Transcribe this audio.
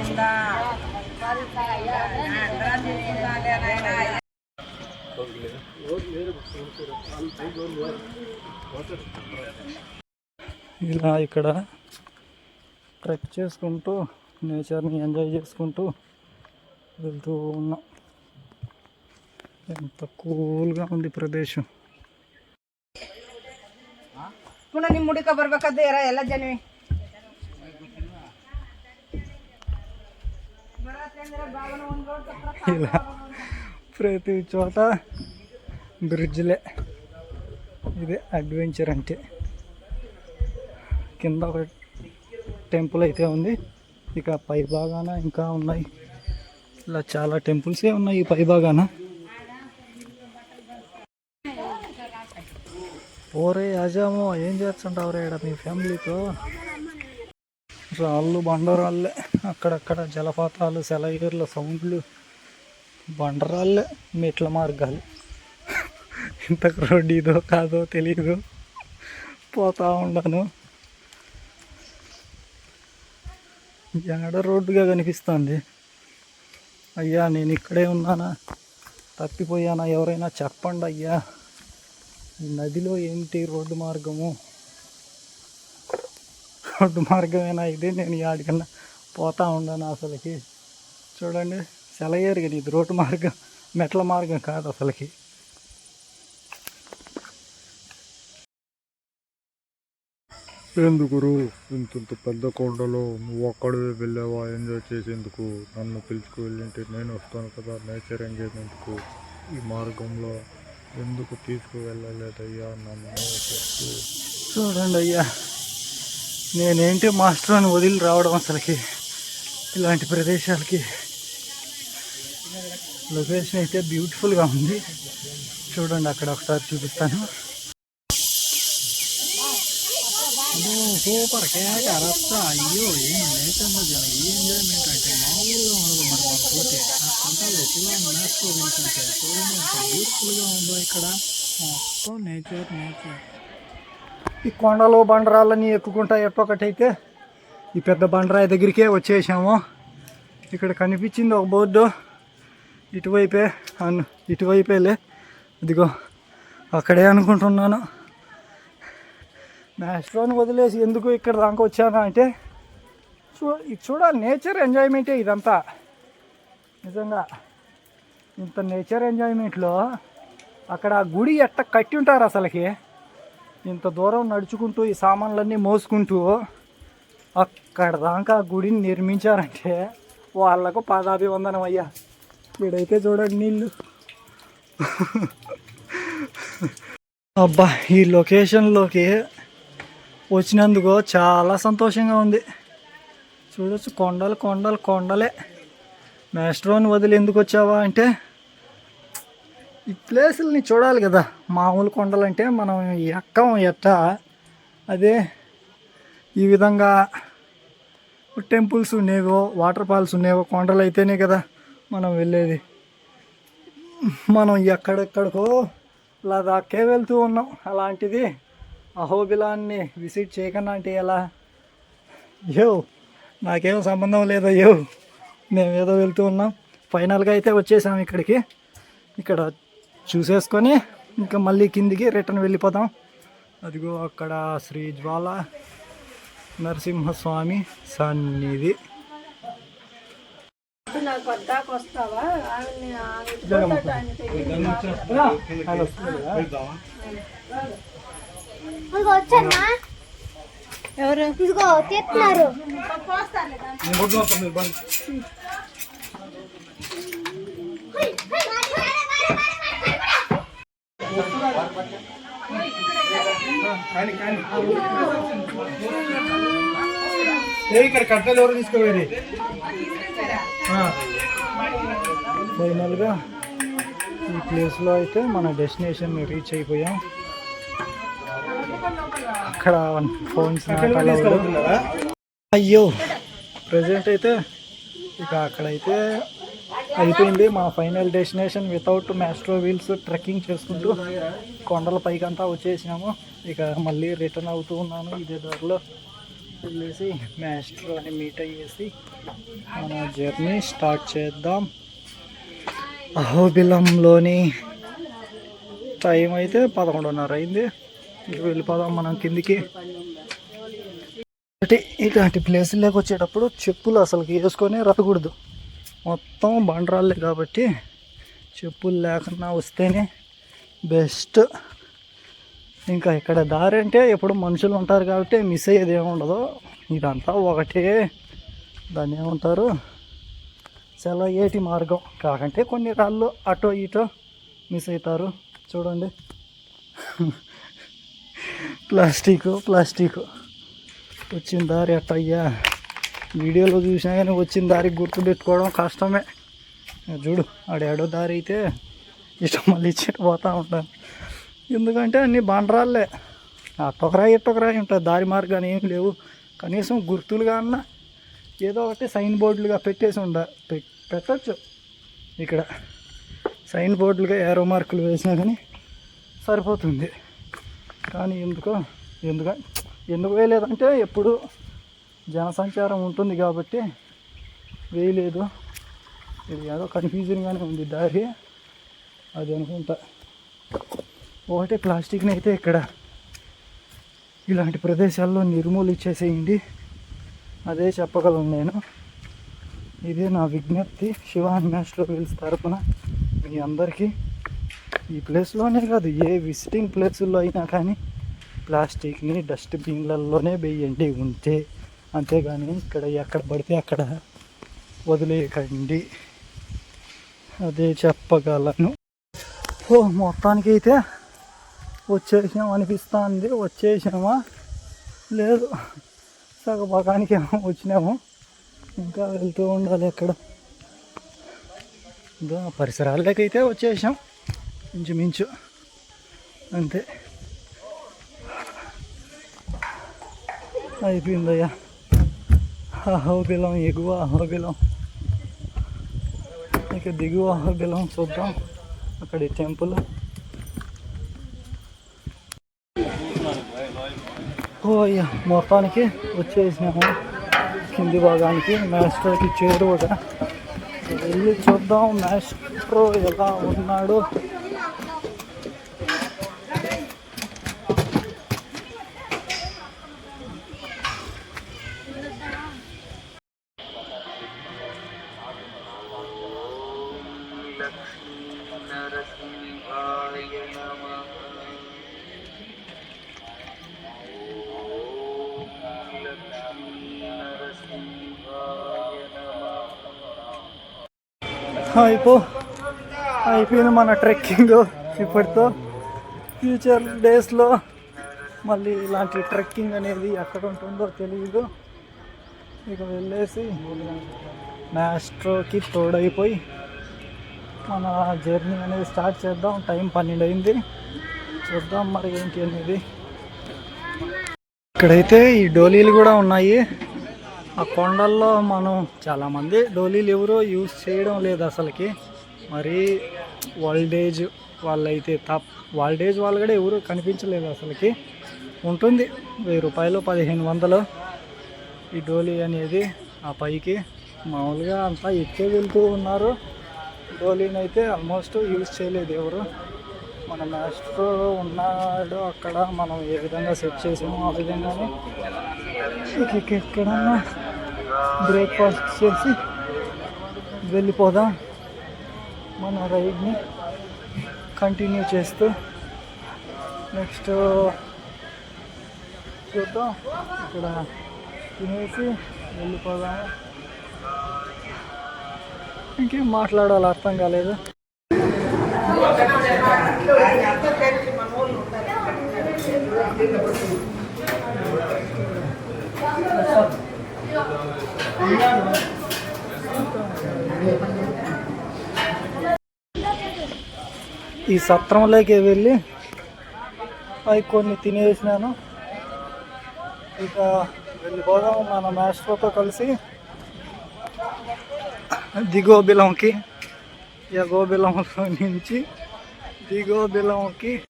గోవింద అందరం తీసుకుందాలే నాయనా ఇలా ఇక్కడ ట్రెక్ చేసుకుంటూ నేచర్ని ఎంజాయ్ చేసుకుంటూ వెళ్తూ ఉన్నాం ఎంత కూల్గా ఉంది ప్రదేశం ಪುನಃ ನಿಮ್ಮ ಹುಡುಕ ಬರ್ಬೇಕಾದ್ರೆ ಎಲ್ಲ ಜನ ఇలా ప్రతి చోట బ్రిడ్జ్లే. ఇదే అడ్వెంచర్ అంటే. కింద ఒక టెంపుల్ అయితే ఉంది. ఇక పై భాగాన ఇంకా ఉన్నాయి. ఇలా చాలా టెంపుల్సే ఉన్నాయి ఈ పై భాగాన. ఓరే అజామో ఏం చేస్తుంటావు రే మీ ఫ్యామిలీతో? రాళ్ళు బండరాళ్ళే. అక్కడక్కడ జలపాతాలు సెలయేర్ల సౌండ్లు బండరాళ్ళే మెట్ల మార్గాలు. ఇంతకు రోడ్డు ఇదో కాదో తెలియదు పోతా ఉండను. ఎడ రోడ్డుగా కనిపిస్తుంది? అయ్యా నేను ఇక్కడే ఉన్నానా? తప్పిపోయానా ఎవరైనా చెప్పండి అయ్యా ఈ నదిలో ఏంటి రోడ్డు మార్గము? రోడ్డు మార్గమేనా? ఇది నేను యాడికన్నా పోతా ఉన్నాను అసలుకి. చూడండి సెలయేరు కానీ ఇది రోడ్డు మార్గం మెట్ల మార్గం కాదు అసలుకి. ఎందుకురు ఇంత ఇంత పెద్ద కొండలో నువ్వు అక్కడే వెళ్ళావా? ఎంజాయ్ చేసేందుకు? నన్ను పిలుచుకు వెళ్ళింటే నేను వస్తాను కదా నేచర్ ఎంజాయ్మెంట్కు ఈ మార్గంలో ఎందుకు తీసుకువెళ్ళలేదయ్యా నన్ను? చూడండి అయ్యా నేనేంటి మాస్టర్ అని వదిలి రావడం అసలుకి? ఇలాంటి ప్రదేశాలకి లొకేషన్ అయితే బ్యూటిఫుల్గా ఉంది. చూడండి అక్కడ ఒకసారి చూపిస్తాను. సూపర్. కేక రచ్చ. అయ్యో ఏం నేచర్లో జనం ఈ ఎంజాయ్మెంట్ అంటే మామూలుగా ఉండదు మరి మన తోటి ఆ కొండలు చూడండి బ్యూటిఫుల్గా ఉందో ఇక్కడ. మొత్తం నేచర్ నేచర్. ఈ కొండలు బండరాళ్ళని ఎక్కుకుంటా ఎట్టొకటైతే ఈ పెద్ద బండరాయి దగ్గరికే వచ్చేసాము. ఇక్కడ కనిపించింది ఒక బోర్డు. ఇటువైపే అను ఇటువైపేలే. ఇదిగో అక్కడే అనుకుంటున్నాను. మ్యాస్ట్రోని వదిలేసి ఎందుకు ఇక్కడ దాకా వచ్చాను అంటే చూ ఇది చూడాలి నేచర్ ఎంజాయ్మెంటే ఇదంతా. నిజంగా ఇంత నేచర్ ఎంజాయ్మెంట్లో అక్కడ ఆ గుడి ఎట్ట కట్టి ఉంటారు అసలుకి? ఇంత దూరం నడుచుకుంటూ ఈ సామాన్లన్నీ మోసుకుంటూ అక్కడ దాకా ఆ గుడిని నిర్మించారంటే వాళ్ళకు పాదాభివందనం అయ్యా. వీడైతే చూడండి నీళ్ళు. అబ్బా ఈ లొకేషన్లోకి వచ్చినందుకు చాలా సంతోషంగా ఉంది. చూడొచ్చు కొండలు కొండలు కొండలే. మేస్ట్రోని వదిలి ఎందుకు వచ్చావా అంటే ఈ ప్లేసుల్ని చూడాలి కదా. మామూలు కొండలంటే మనం ఎక్కం ఎట్ట అదే ఈ విధంగా టెంపుల్స్ ఉండేవో వాటర్ ఫాల్స్ ఉండేవో కొండలు అయితేనే కదా మనం వెళ్ళేది. మనం ఎక్కడెక్కడికో లదాఖే వెళ్తూ ఉన్నాం. అలాంటిది అహోబిలాన్ని విజిట్ చేయకుండా అంటే ఎలా? యో నాకేం సంబంధం లేదా యో మేము ఏదో వెళ్తూ ఉన్నాం. ఫైనల్గా అయితే వచ్చేసాం ఇక్కడికి. ఇక్కడ చూసేసుకొని ఇంకా మళ్ళీ కిందికి రిటర్న్ వెళ్ళిపోతాం. అదిగో అక్కడ శ్రీ జ్వాల నరసింహస్వామి సన్నిధి. ఎవరు? ఇదిగో తెస్తున్నారు ఇక్కడ కట్టలు ఎవరు తీసుకోవేది ఫైనల్గా ఈ ప్లేస్లో అయితే మన డెస్టినేషన్ రీచ్ అయిపోయాం. అక్కడ ఫోన్స్ అయ్యో ప్రజెంట్ అయితే ఇక అక్కడైతే అయిపోయింది. మా final destination without Maestro wheels trekking చేసుకుంటూ కొండల పైకంతా వచ్చేసినాము. ఇక మళ్ళీ రిటర్న్ అవుతూ ఉన్నాను. ఇదే దారిలో వెళ్ళేసి మాస్టర్ని మీట్ అయ్యేసి మన జర్నీ స్టార్ట్ చేద్దాం. అహోబిలంలోని టైం అయితే పదకొండున్నర అయింది. ఇక వెళ్ళిపోదాం మనం కిందికి. ఇలాంటి ప్లేసుల్లోకి వచ్చేటప్పుడు చెప్పులు అసలుకి వేసుకొని రాకూడదు. మొత్తం బండరాళ్ళే కాబట్టి చెప్పులు లేకుండా వస్తేనే బెస్ట్. ఇంకా ఇక్కడ దారి అంటే ఎప్పుడు మనుషులు ఉంటారు కాబట్టి మిస్ అయ్యేది ఏముండదు ఇదంతా ఒకటే. దాన్ని ఏమంటారు? చాలా ఏటి మార్గం. కాకంటే కొన్ని రాళ్ళు అటో ఇటో మిస్ అవుతారు. చూడండి. Plastic plastic. వచ్చిన దారి అట్టయ్యా. వీడియోలో చూసినా కానీ వచ్చిన దారి గుర్తుపెట్టుకోవడం కష్టమే. చూడు ఆడేడో దారి అయితే ఇష్టం మళ్ళీ ఇచ్చేట్టు పోతూ ఉంటాను. ఎందుకంటే అన్ని బండరాళ్ళే. అట్టొకరాయి ఇట్టొకరాయి ఉంటుంది దారి మార్గాన్ని ఏం లేవు. కనీసం గుర్తులుగా అన్న ఏదో ఒకటి సైన్ బోర్డులుగా పెట్టేసి ఉండ పె- పెట్టొచ్చు. ఇక్కడ సైన్ బోర్డులుగా ఏరో మార్కులు వేసినా కానీ సరిపోతుంది. కానీ ఎందుకో ఎందుక ఎందుకు వేయలేదంటే ఎప్పుడు జనసంచారం ఉంటుంది కాబట్టి వేయలేదు. ఇది ఏదో కన్ఫ్యూజన్గానే ఉంది దారి. అది అనుకుంటా. ఒకటే ప్లాస్టిక్ని అయితే ఇక్కడ ఇలాంటి ప్రదేశాల్లో నిర్మూలించేసేయండి అదే చెప్పగలను నేను. ఇదే నా విజ్ఞప్తి. శివాన్ మాస్టర్ వీల్స్ తరపున మీ అందరికీ. ఈ ప్లేస్లోనే కాదు ఏ విజిటింగ్ ప్లేసుల్లో అయినా కానీ ప్లాస్టిక్ని డస్ట్బిన్లలోనే వేయండి. ఉంటే అంతేగాని ఇక్కడ ఎక్కడ పడితే అక్కడ వదిలేయకండి. అదే చెప్పగలను. ఓ మొత్తానికి అయితే వచ్చేసాం అనిపిస్తుంది వచ్చేసామా లేదు. సగభాగానికి ఏమో వచ్చినాము. ఇంకా వెళ్తూ ఉండాలి ఎక్కడ ఇంకా పరిసరాలకైతే వచ్చేసాం. ఇంచుమించు. అంతే. అయిపోయిందయ్యా. అహోబిలం ఎగువ అహోబిలం ఇక దిగువ అహోబిలం చూద్దాం అక్కడ టెంపుల్ ఓ అయ్యా మొత్తానికి వచ్చేసినాము కింది భాగానికి మాస్టర్కి చేరువగా. వెళ్ళి చూద్దాం. మాస్టర్ ఎలా ఉన్నాడు? అయిపో. అయిపోయింది మన ట్రెక్కింగ్ ఇప్పటితో. ఫ్యూచర్ డేస్లో మళ్ళీ ఇలాంటి ట్రెక్కింగ్ అనేది ఎక్కడ ఉంటుందో తెలియదు ఇక వెళ్ళేసి మ్యాస్ట్రోకి తోడైపోయి మన జర్నీ అనేది స్టార్ట్ చేద్దాం. టైం పన్నెండు అయింది చూద్దాం మరి ఏంటి అనేది. ఇక్కడైతే ఈ డోలీలు కూడా ఉన్నాయి. ఆ కొండల్లో మనం చాలామంది డోలీలు ఎవరో యూజ్ చేయడం లేదు అసలుకి. మరి ఓల్డేజ్ వాళ్ళైతే తప్ ఓల్డేజ్ వాళ్ళు కూడా ఎవరు కనిపించలేదు అసలుకి. ఉంటుంది వెయ్యి రూపాయలు పదిహేను వందలు ఈ డోలీ అనేది ఆ పైకి. మామూలుగా అంతా ఎక్కే వెళ్తూ ఉన్నారు. డోలీని అయితే ఆల్మోస్ట్ యూజ్ చేయలేదు ఎవరు. మన మాస్టర్ ఉన్నాడు అక్కడ. మనం ఏ విధంగా సెట్ చేసామో ఆ విధంగానే. ఇక ఎక్కడన్నా బ్రేక్ఫాస్ట్ చేసి వెళ్ళిపోదాం మన రైడ్ని కంటిన్యూ చేస్తూ నెక్స్ట్ చూద్దాం. ఇక్కడ తినేసి వెళ్ళిపోదాం. ఇంకేం మాట్లాడాలి అర్థం కాలేదు. ఈ సత్రంలోకి వెళ్ళి అవి కొన్ని తినేసినాను. ఇక వెళ్ళిపోదాం మన మాస్టర్తో కలిసి దిగో బిలంకి ఎగో బిలంలో నుంచి దిగో బిలంకి